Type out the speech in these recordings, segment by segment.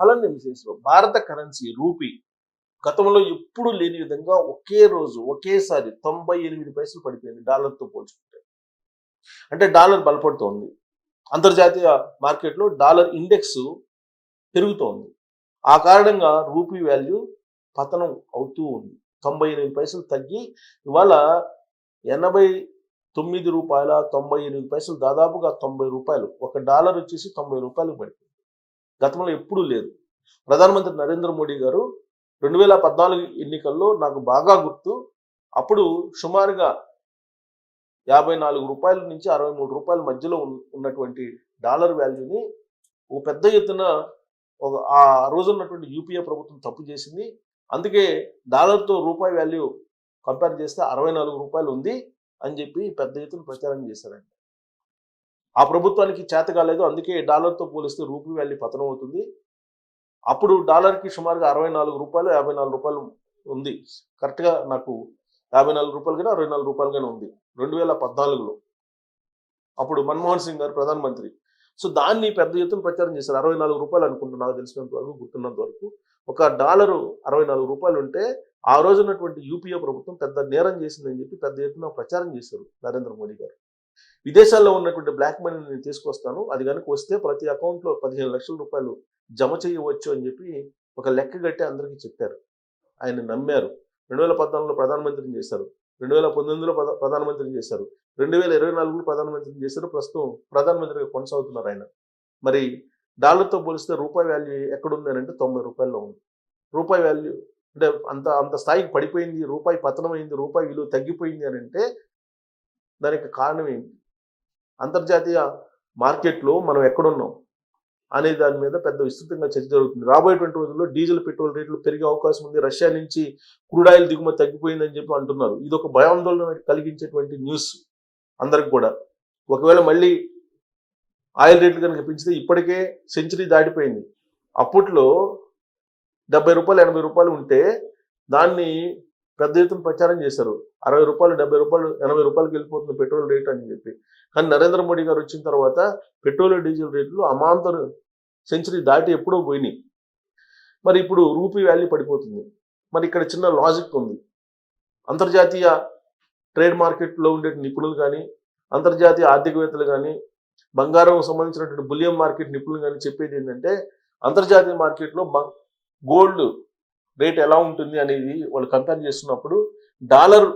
అలానే విశేషం భారత కరెన్సీ రూపీ గతంలో ఎప్పుడు లేని విధంగా ఒకే రోజు ఒకేసారి తొంభై ఎనిమిది పైసలు పడిపోయింది డాలర్తో పోల్చుకుంటే. అంటే డాలర్ బలపడుతోంది. అంతర్జాతీయ మార్కెట్లో డాలర్ ఇండెక్స్ పెరుగుతోంది. ఆ కారణంగా రూపీ వాల్యూ పతనం అవుతూ ఉంది. తొంభై ఎనిమిది పైసలు తగ్గి ఇవాళ ఎనభై తొమ్మిది రూపాయల తొంభై ఎనిమిది పైసలు దాదాపుగా తొంభై రూపాయలు. ఒక డాలర్ వచ్చేసి తొంభై రూపాయలు పడిపోయింది. గతంలో ఎప్పుడూ లేదు. ప్రధానమంత్రి నరేంద్ర మోడీ గారు రెండు వేల పద్నాలుగు ఎన్నికల్లో నాకు బాగా గుర్తు. అప్పుడు సుమారుగా యాభై నాలుగు రూపాయల నుంచి అరవై మూడు రూపాయల మధ్యలో ఉన్నటువంటి డాలర్ వాల్యూని ఓ పెద్ద ఎత్తున ఒక ఆ రోజు ఉన్నటువంటి యూపీఏ ప్రభుత్వం తప్పు చేసింది. అందుకే డాలర్తో రూపాయి వాల్యూ కంపేర్ చేస్తే అరవై నాలుగు రూపాయలు ఉంది అని చెప్పి పెద్ద ఎత్తున ప్రచారం చేశారండి. ఆ ప్రభుత్వానికి చేత కాలేదు. అందుకే డాలర్తో పోలిస్తే రూపీ వాల్యూ పతనం అవుతుంది అప్పుడు డాలర్కి సుమారుగా అరవై నాలుగు రూపాయలు యాభై నాలుగు రూపాయలు ఉంది. కరెక్ట్గా నాకు యాభై నాలుగు రూపాయలు కానీ అరవై నాలుగు రూపాయలు కానీ ఉంది. రెండు వేల పద్నాలుగులో. అప్పుడు మన్మోహన్ సింగ్ గారు ప్రధానమంత్రి. సో దాన్ని పెద్ద ఎత్తున ప్రచారం చేశారు. అరవై నాలుగు రూపాయలు అనుకుంటున్నా నాకు తెలిసినంత వరకు గుర్తున్నంత వరకు. ఒక డాలరు అరవై నాలుగు రూపాయలు ఉంటే ఆ రోజున్నటువంటి యూపీఏ ప్రభుత్వం పెద్ద నేరం చేసిందని చెప్పి పెద్ద ఎత్తున ప్రచారం చేశారు నరేంద్ర మోడీ గారు. విదేశాల్లో ఉన్నటువంటి బ్లాక్ మనీని నేను తీసుకొస్తాను. అది కనుక వస్తే ప్రతి అకౌంట్లో పదిహేను లక్షల రూపాయలు జమ చేయవచ్చు అని చెప్పి ఒక లెక్క కట్టి అందరికీ చెప్పారు. ఆయన నమ్మారు. రెండు వేల పద్నాలుగులో ప్రధానమంత్రిని చేశారు. రెండు వేల పంతొమ్మిదిలో ప్రధానమంత్రిని చేశారు. రెండు వేల ఇరవై నాలుగులో ప్రధానమంత్రిని చేశారు. ప్రస్తుతం ప్రధానమంత్రిగా కొనసాగుతున్నారు ఆయన. మరి డాలర్తో పోలిస్తే రూపాయి వాల్యూ ఎక్కడుంది అని అంటే తొంభై రూపాయల్లో ఉంది. రూపాయి వాల్యూ అంటే అంత అంత స్థాయికి పడిపోయింది. రూపాయి పతనమైంది రూపాయి విలువ తగ్గిపోయింది అని అంటే దానికి కారణం ఏంటి? అంతర్జాతీయ మార్కెట్లో మనం ఎక్కడున్నాం అనే దాని మీద పెద్ద విస్తృతంగా చర్చ జరుగుతుంది. రాబోయేటువంటి రోజుల్లో డీజిల్ పెట్రోల్ రేట్లు పెరిగే అవకాశం ఉంది. రష్యా నుంచి క్రూడ్ ఆయిల్ దిగుమతి తగ్గిపోయిందని చెప్పి అంటున్నారు. ఇది ఒక భయాందోళన కలిగించేటువంటి న్యూస్ అందరికి కూడా. ఒకవేళ మళ్ళీ ఆయిల్ రేట్లు కనుక పెంచితే ఇప్పటికే సెంచరీ దాటిపోయింది. అప్పట్లో డెబ్బై రూపాయలు ఎనభై రూపాయలు ఉంటే దాన్ని పెద్ద ఎత్తున ప్రచారం చేశారు. అరవై రూపాయలు డెబ్బై రూపాయలు ఎనభై రూపాయలకి వెళ్ళిపోతుంది పెట్రోల్ రేట్ అని చెప్పి. కానీ నరేంద్ర మోడీ గారు వచ్చిన తర్వాత పెట్రోల్ డీజిల్ రేట్లు అమాంతర సెంచరీ దాటి ఎప్పుడో పోయినాయి. మరి ఇప్పుడు రూపీ వాల్యూ పడిపోతుంది. మరి ఇక్కడ చిన్న లాజిక్ ఉంది. అంతర్జాతీయ ట్రేడ్ మార్కెట్లో ఉండే నిపుణులు కానీ అంతర్జాతీయ ఆర్థికవేత్తలు కానీ బంగారం సంబంధించినటువంటి బులియం మార్కెట్ నిపుణులు కానీ చెప్పేది ఏంటంటే అంతర్జాతీయ మార్కెట్లో గోల్డ్ రేట్ ఎలా ఉంటుంది అనేది వాళ్ళు కంపేర్ చేస్తున్నప్పుడు డాలర్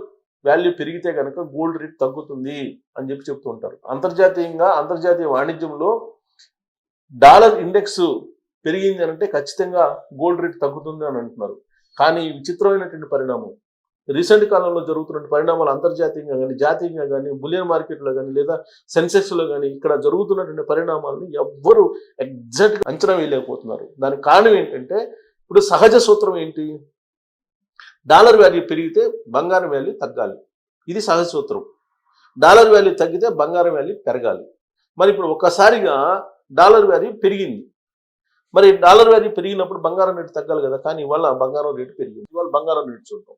వాల్యూ పెరిగితే కనుక గోల్డ్ రేట్ తగ్గుతుంది అని చెప్పి చెప్తూ ఉంటారు. అంతర్జాతీయంగా అంతర్జాతీయ వాణిజ్యంలో డాలర్ ఇండెక్స్ పెరిగింది అని అంటే ఖచ్చితంగా గోల్డ్ రేట్ తగ్గుతుంది అని అంటున్నారు. కానీ విచిత్రమైనటువంటి పరిణామం రీసెంట్ కాలంలో జరుగుతున్న పరిణామాలు అంతర్జాతీయంగా కానీ జాతీయంగా కానీ బులియన్ మార్కెట్లో కానీ లేదా సెన్సెక్స్లో కానీ ఇక్కడ జరుగుతున్నటువంటి పరిణామాలను ఎవ్వరు ఎగ్జాక్ట్ అంచనా వేయలేకపోతున్నారు. దానికి కారణం ఏంటంటే ఇప్పుడు సహజ సూత్రం ఏంటి? డాలర్ వాల్యూ పెరిగితే బంగారం వాల్యూ తగ్గాలి. ఇది సహజ సూత్రం. డాలర్ వాల్యూ తగ్గితే బంగారం వాల్యూ పెరగాలి. మరి ఇప్పుడు ఒక్కసారిగా డాలర్ వాల్యూ పెరిగింది. మరి డాలర్ వాల్యూ పెరిగినప్పుడు బంగారం రేటు తగ్గాలి కదా కానీ ఇవాళ బంగారం రేటు పెరిగింది. ఇవాళ బంగారం రేటు చూద్దాం.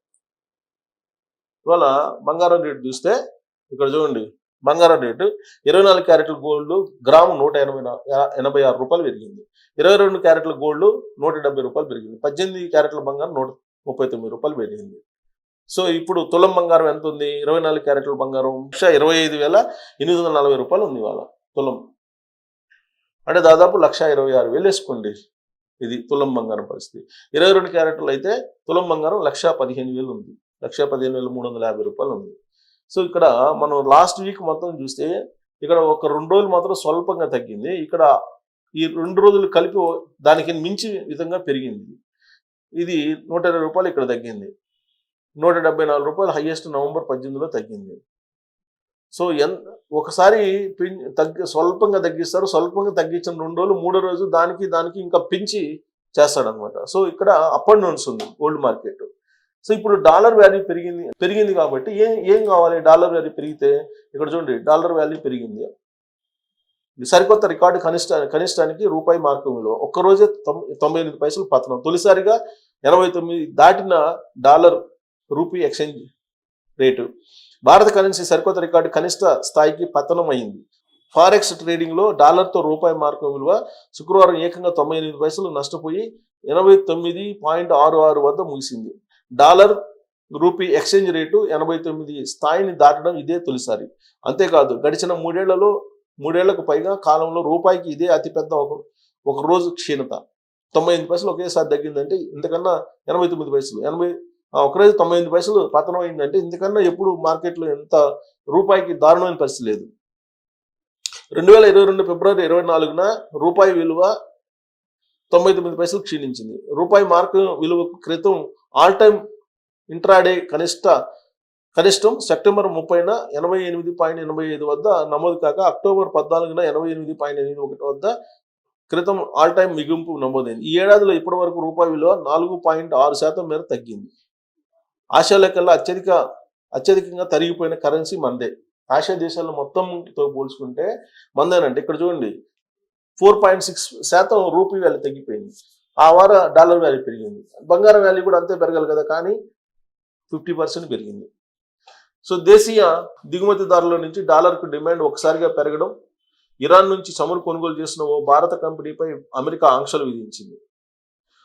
ఇవాళ బంగారం రేటు చూస్తే ఇక్కడ చూడండి. బంగారం రేటు ఇరవై నాలుగు క్యారెట్ల గోల్డ్ గ్రాము నూట ఎనభై ఎనభై ఆరు రూపాయలు పెరిగింది. ఇరవై రెండు క్యారెట్ల గోల్డ్ నూట డెబ్బై రూపాయలు పెరిగింది. పద్దెనిమిది క్యారెట్ల బంగారం నూట ముప్పై తొమ్మిది రూపాయలు పెరిగింది. సో ఇప్పుడు తులం బంగారం ఎంత ఉంది? ఇరవై నాలుగు క్యారెట్ల బంగారం లక్ష ఇరవై ఐదు వేల ఎనిమిది వందల నలభై రూపాయలు ఉంది ఇవాళ తులం. అంటే దాదాపు లక్ష ఇరవై ఆరు వేలు వేసుకోండి ఇది తులం బంగారం పరిస్థితి. ఇరవై రెండు క్యారెట్లు అయితే తులం బంగారం లక్ష పదిహేను వేలు ఉంది. లక్ష పదిహేను వేల మూడు వందల యాభై రూపాయలు ఉంది. సో ఇక్కడ మనం లాస్ట్ వీక్ మొత్తం చూస్తే ఇక్కడ ఒక రెండు రోజులు మాత్రం స్వల్పంగా తగ్గింది. ఇక్కడ ఈ రెండు రోజులు కలిపి దానికి మించి విధంగా పెరిగింది. ఇది నూట ఇరవై రూపాయలు ఇక్కడ తగ్గింది. నూట డెబ్బై నాలుగు రూపాయలు హైయెస్ట్ నవంబర్ పద్దెనిమిదిలో తగ్గింది. సో ఎన్ ఒకసారి పెం- తగ్గి స్వల్పంగా తగ్గిస్తారు. స్వల్పంగా తగ్గించిన రెండు రోజులు మూడో రోజు దానికి దానికి ఇంకా పెంచి చేస్తాడనమాట సో ఇక్కడ అప్ అండ్ డౌన్స్ ఉంది గోల్డ్ మార్కెట్ సో ఇప్పుడు డాలర్ వాల్యూ పెరిగింది పెరిగింది కాబట్టి ఏం ఏం కావాలి? డాలర్ వాల్యూ పెరిగితే ఇక్కడ చూడండి డాలర్ వాల్యూ పెరిగింది. ఇది సరికొత్త రికార్డు కనిష్ట కనిష్టానికి రూపాయి మార్గంలో విలువ ఒక్కరోజే తొం- తొంభై ఎనిమిది పైసలు పతనం. తొలిసారిగా ఎనభై తొమ్మిది దాటిన డాలర్ రూపీ ఎక్స్చేంజ్ రేటు. భారత కరెన్సీ సరికొత్త రికార్డు కనిష్ట స్థాయికి పతనం అయింది ఫారెక్స్ ట్రేడింగ్లో డాలర్తో రూపాయి మార్కు విలువ శుక్రవారం ఏకంగా తొంభై ఎనిమిది పైసలు నష్టపోయి ఎనభై తొమ్మిది పాయింట్ ఆరు ఆరు వద్ద ముగిసింది. డాలర్ రూపీ ఎక్స్చేంజ్ రేటు ఎనభై తొమ్మిది స్థాయిని దాటడం ఇదే తొలిసారి. అంతేకాదు గడిచిన మూడేళ్ళలో మూడేళ్ళకు పైగా కాలంలో రూపాయికి ఇదే అతిపెద్ద ఒక ఒక రోజు క్షీణత. తొంభై ఎనిమిది పైసలు ఒకేసారి తగ్గిందంటే ఇంతకన్నా ఎనభై తొమ్మిది పైసలు ఎనభై ఒక ఒకరోజు తొంభై ఎనిమిది పైసలు పతనం అయిందంటే ఇంతకన్నా ఎప్పుడు మార్కెట్లో ఎంత రూపాయికి దారుణమైన పరిస్థితి లేదు. రెండు వేల ఇరవై రెండు ఫిబ్రవరి ఇరవై నాలుగున రూపాయి విలువ తొంభై తొమ్మిది పైసలు క్షీణించింది. రూపాయి మార్కు విలువకు క్రితం ఆల్ టైమ్ ఇంట్రాడే కనిష్ట కనిష్టం సెప్టెంబర్ ముప్పైన ఎనభై ఎనిమిది పాయింట్ ఎనభై ఐదు వద్ద నమోదు కాక అక్టోబర్ పద్నాలుగున ఎనభై ఎనిమిది పాయింట్ ఎనిమిది ఒకటి వద్ద క్రితం ఆల్ టైమ్ మిగింపు నమోదైంది. ఈ ఏడాదిలో ఇప్పటి వరకు రూపాయి విలువ నాలుగు పాయింట్ ఆరు శాతం మేర తగ్గింది. ఆసియా లెక్కల్లో అత్యధిక అత్యధికంగా తరిగిపోయిన కరెన్సీ మందే ఆసియా దేశాల్లో మొత్తంతో పోల్చుకుంటే మందేనండి ఇక్కడ చూడండి. ఫోర్ పాయింట్ సిక్స్ శాతం రూపీ వాల్యూ తగ్గిపోయింది. ఆ వార డాలర్ వాల్యూ పెరిగింది. బంగారం వాల్యూ కూడా అంతే పెరగాలి కదా కానీ ఫిఫ్టీ పర్సెంట్ పెరిగింది. సో దేశీయ దిగుమతిదారుల నుంచి డాలర్కు డిమాండ్ ఒకసారిగా పెరగడం ఇరాన్ నుంచి చమురు కొనుగోలు చేసిన ఓ భారత కంపెనీపై అమెరికా ఆంక్షలు విధించింది.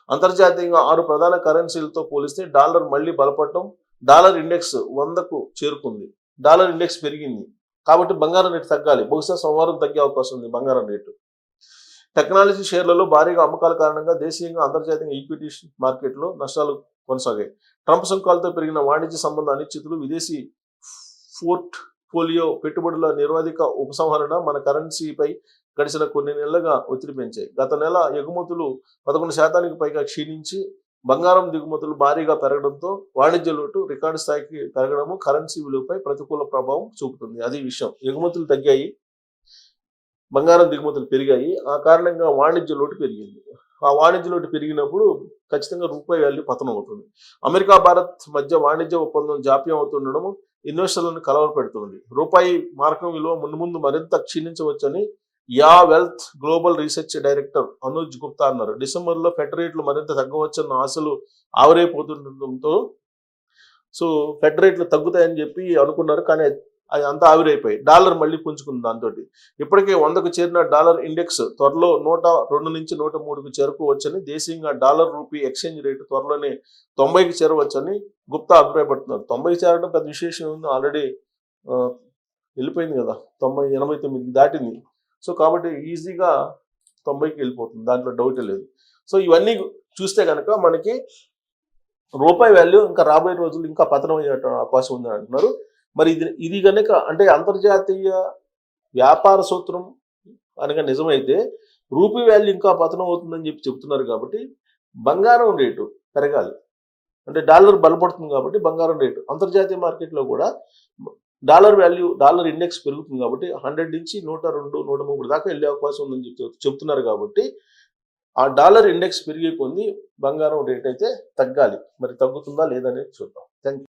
అంతర్జాతీయంగా ఆరు ప్రధాన కరెన్సీలతో పోలిస్తే డాలర్ మళ్ళీ బలపడటం డాలర్ ఇండెక్స్ వందకు చేరుకుంది. డాలర్ ఇండెక్స్ పెరిగింది. కాబట్టి బంగారం రేటు తగ్గాలి. బహుశా సోమవారం తగ్గే అవకాశం ఉంది బంగారం రేటు. టెక్నాలజీ షేర్లలో భారీగా అమ్మకాల కారణంగా దేశీయంగా అంతర్జాతీయ ఈక్విటీ మార్కెట్లో నష్టాలు కొనసాగాయి. ట్రంప్ సుంకాలతో పెరిగిన వాణిజ్య సంబంధ అనిశ్చితులు విదేశీ ఫోర్ట్ పోలియో పెట్టుబడుల నిర్వాధిక ఉపసంహరణ మన కరెన్సీపై గడిచిన కొన్ని నెలలుగా ఒత్తిడి పెంచాయి. గత నెల ఎగుమతులు పదకొండు శాతానికి పైగా క్షీణించి బంగారం దిగుమతులు భారీగా పెరగడంతో వాణిజ్య లోటు రికార్డు స్థాయికి పెరగడము కరెన్సీ విలువపై ప్రతికూల ప్రభావం చూపుతుంది. అది విషయం. ఎగుమతులు తగ్గాయి. బంగారం దిగుమతులు పెరిగాయి. ఆ కారణంగా వాణిజ్య లోటు పెరిగింది. ఆ వాణిజ్య లోటు పెరిగినప్పుడు ఖచ్చితంగా రూపాయి వాల్యూ పతనం అవుతుంది. అమెరికా భారత్ మధ్య వాణిజ్య ఒప్పందం జాప్యం అవుతుండడం ఇన్వెస్టర్లను కలవరపెడుతుంది రూపాయి మార్కం విలువ ముందు ముందు మరింత క్షీణించవచ్చని Ya wealth global research director Anuj Gupta అన్నారు. డిసెంబర్లో ఫెడ్ రేట్లు మరింత తగ్గవచ్చన్న ఆశలు ఆవిరైపోతుండటంతో సో ఫెడ్ రేట్లు తగ్గుతాయని చెప్పి అనుకున్నారు. కానీ అది అంతా ఆవిరైపోయి డాలర్ మళ్ళీ పుంజుకుంది దాంతో ఇప్పటికే వందకు చేరిన డాలర్ ఇండెక్స్ త్వరలో నూట రెండు నుంచి నూట మూడుకు చేరుకోవచ్చని దేశీయంగా డాలర్ రూపీ ఎక్స్చేంజ్ రేటు త్వరలోనే తొంభైకి చేరవచ్చని గుప్తా అభిప్రాయపడుతున్నారు. తొంభైకి చేరడం పెద్ద విశేషం ఉంది ఆల్రెడీ వెళ్ళిపోయింది కదా. తొంభై ఎనభై తొమ్మిదికి దాటింది. సో కాబట్టి ఈజీగా తొంభైకి వెళ్ళిపోతుంది. దాంట్లో డౌటే లేదు. సో ఇవన్నీ చూస్తే కనుక మనకి రూపాయి వాల్యూ ఇంకా రాబోయే రోజులు ఇంకా పతనం అయ్యే అవకాశం ఉందని అంటున్నారు. మరి ఇది ఇది కనుక అంటే అంతర్జాతీయ వ్యాపార సూత్రం అనగా నిజమైతే రూపీ వాల్యూ ఇంకా పతనం అవుతుందని చెప్పి చెప్తున్నారు కాబట్టి బంగారం రేటు పెరగాలి. అంటే డాలర్ బలపడుతుంది కాబట్టి బంగారం రేటు. అంతర్జాతీయ మార్కెట్లో కూడా డాలర్ వాల్యూ డాలర్ ఇండెక్స్ పెరుగుతుంది కాబట్టి హండ్రెడ్ నుంచి నూట రెండు నూట మూడు దాకా వెళ్ళే అవకాశం ఉందని చెప్తూ చెప్తున్నారు కాబట్టి ఆ డాలర్ ఇండెక్స్ పెరిగే కొంది బంగారం రేట్ అయితే తగ్గాలి. మరి తగ్గుతుందా లేదనేది చూద్దాం. థ్యాంక్